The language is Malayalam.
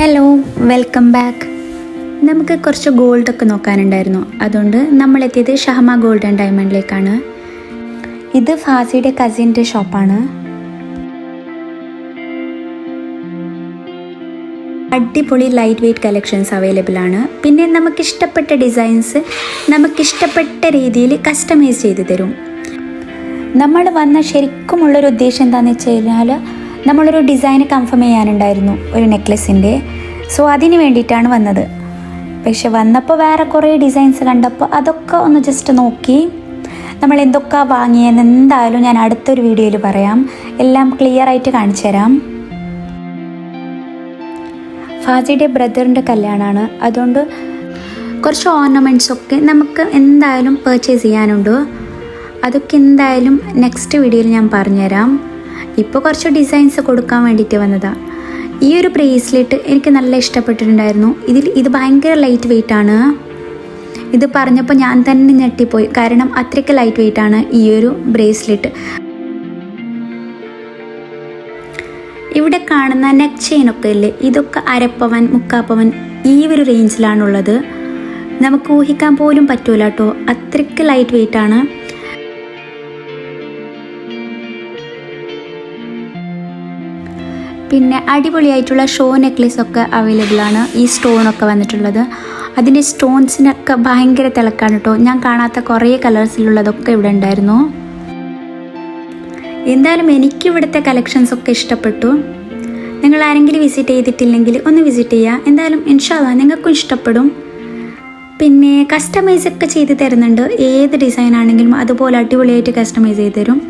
ഹലോ വെൽക്കം ബാക്ക് നമുക്ക് കുറച്ച് ഗോൾഡൊക്കെ നോക്കാനുണ്ടായിരുന്നു. അതുകൊണ്ട് നമ്മൾ എത്തിയത് ഷഹമ ഗോൾഡ് ആൻഡ് ഡയമണ്ടിലേക്കാണ് ഇത് ഫാസിയുടെ കസിന്റെ ഷോപ്പാണ് അടിപൊളി ലൈറ്റ് വെയ്റ്റ് കളക്ഷൻസ് അവൈലബിൾ ആണ്. പിന്നെ നമുക്കിഷ്ടപ്പെട്ട ഡിസൈൻസ് നമുക്കിഷ്ടപ്പെട്ട രീതിയിൽ കസ്റ്റമൈസ് ചെയ്ത് തരും. നമ്മൾ വന്ന ശരിക്കുമുള്ളൊരു ഉദ്ദേശം എന്താണെന്ന് വെച്ച് കഴിഞ്ഞാൽ നമ്മളൊരു ഡിസൈൻ കൺഫേം ചെയ്യാനുണ്ടായിരുന്നു ഒരു നെക്ലസിന്റെ സോ അതിന് വേണ്ടിയിട്ടാണ് വന്നത്. പക്ഷെ വന്നപ്പോൾ വേറെ കുറേ ഡിസൈൻസ് കണ്ടപ്പോൾ അതൊക്കെ ഒന്ന് ജസ്റ്റ് നോക്കി. നമ്മൾ എന്തൊക്കെ വാങ്ങിയെന്ന് എന്തായാലും ഞാൻ അടുത്തൊരു വീഡിയോയിൽ പറയാം. എല്ലാം ക്ലിയർ ആയിട്ട് കാണിച്ചു തരാം. ഫാജിയുടെ ബ്രദറിന്റെ കല്യാണമാണ് അതുകൊണ്ട് കുറച്ച് ഓർണമെന്റ്സ് ഒക്കെ നമുക്ക് എന്തായാലും പർച്ചേസ് ചെയ്യാനുണ്ട്. അതൊക്കെ എന്തായാലും നെക്സ്റ്റ് വീഡിയോയിൽ ഞാൻ പറഞ്ഞുതരാം. ഇപ്പോൾ കുറച്ച് ഡിസൈൻസ് കൊടുക്കാൻ വേണ്ടിയിട്ട് വന്നതാണ് ഈ ഒരു ബ്രേസ്ലെറ്റ് എനിക്ക് നല്ല ഇഷ്ടപ്പെട്ടിട്ടുണ്ടായിരുന്നു. ഇതിൽ ഇത് ഭയങ്കര ലൈറ്റ് വെയിറ്റ് ആണ്. ഇത് പറഞ്ഞപ്പോൾ ഞാൻ തന്നെ ഞെട്ടിപ്പോയി. കാരണം അത്രയ്ക്ക് ലൈറ്റ് വെയിറ്റ് ആണ് ഈ ഒരു ബ്രേസ്ലെറ്റ് ഇവിടെ കാണുന്ന നെക്ക് ചെയിൻ ഒക്കെ ഇല്ലേ? ഇതൊക്കെ അരപ്പവൻ മുക്കാപ്പവൻ ഈ ഒരു റേഞ്ചിലാണുള്ളത് നമുക്ക് ഊഹിക്കാൻ പോലും പറ്റൂല കേട്ടോ അത്രയ്ക്ക് ലൈറ്റ് വെയിറ്റ് ആണ്. പിന്നെ അടിപൊളിയായിട്ടുള്ള ഷോ നെക്ലേസ് ഒക്കെ അവൈലബിൾ ആണ്. ഈ സ്റ്റോണൊക്കെ വന്നിട്ടുള്ളത്. അതിന്റെ സ്റ്റോൺസിനൊക്കെ ഭയങ്കര തിളക്കാണ് കേട്ടോ ഞാൻ കാണാത്ത കുറേ കളേഴ്സിലുള്ളതൊക്കെ ഇവിടെ ഉണ്ടായിരുന്നു. എന്തായാലും എനിക്ക് ഇവിടുത്തെ കളക്ഷൻസ് ഒക്കെ ഇഷ്ടപ്പെട്ടു. നിങ്ങൾ ആരെങ്കിലും വിസിറ്റ് ചെയ്തിട്ടില്ലെങ്കിൽ ഒന്ന് വിസിറ്റ് ചെയ്യുക എന്തായാലും ഇൻഷാല്ല നിങ്ങൾക്കും ഇഷ്ടപ്പെടും. പിന്നെ കസ്റ്റമൈസ് ഒക്കെ ചെയ്ത് തരുന്നുണ്ട്. ഏത് ഡിസൈൻ ആണെങ്കിലും അതുപോലെ അടിപൊളിയായിട്ട് കസ്റ്റമൈസ് ചെയ്ത് തരും.